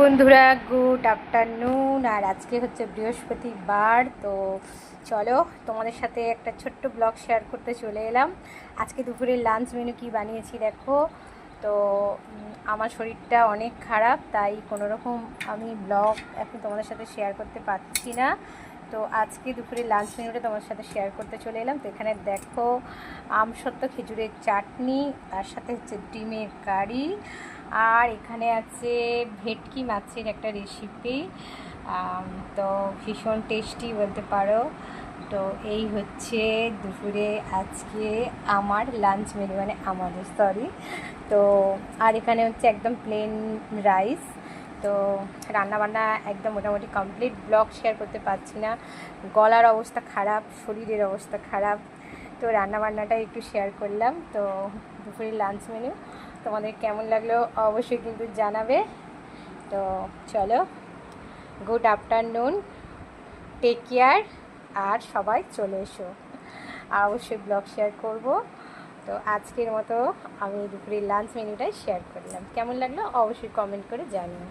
বন্ধুরা good afternoon আর আজকে হচ্ছে বৃহস্পতিবার, তো চলো তোমাদের সাথে একটা ছোট্ট ব্লগ শেয়ার করতে চলে এলাম। আজকে দুপুরের লাঞ্চ মেনু কি বানিয়েছি দেখো? তো আমার শরীরটা অনেক খারাপ, তাই কোনো রকম আমি ব্লগ এখন তোমাদের সাথে শেয়ার করতে পারছি না। তো আজকে দুপুরে লাঞ্চ মেনুটা তোমার সাথে শেয়ার করতে চলে এলাম। তো এখানে দেখো আমসত্ত্ব খেজুরের চাটনি, তার সাথে হচ্ছে ডিমের কারি, আর এখানে আছে ভেটকি মাছের একটা রেসিপি তো ভীষণ টেস্টি বলতে পারো। তো এই হচ্ছে দুপুরে আজকে আমার লাঞ্চ মেনু মানে আমাদের সরি তো আর এখানে হচ্ছে একদম প্লেন রাইস তো রান্নাবান্না একদম মোটামুটি কমপ্লিট ব্লগ শেয়ার করতে পারছি না। গলার অবস্থা খারাপ, শরীরের অবস্থা খারাপ। তো রান্নাবান্নাটা একটু শেয়ার করলাম। তো দুপুরের লাঞ্চ মেনু তোমাদের কেমন লাগল অবশ্যই কিন্তু জানাবে। তো চলো গুড আফটারনুন টেক কেয়ার আর সবাই চলে এসো। আর অবশ্যই ব্লগ শেয়ার করব। তো আজকের মতো আমি দুপুরের লাঞ্চ মেনুটাই শেয়ার করলাম। কেমন লাগল অবশ্যই কমেন্ট করে জানিও।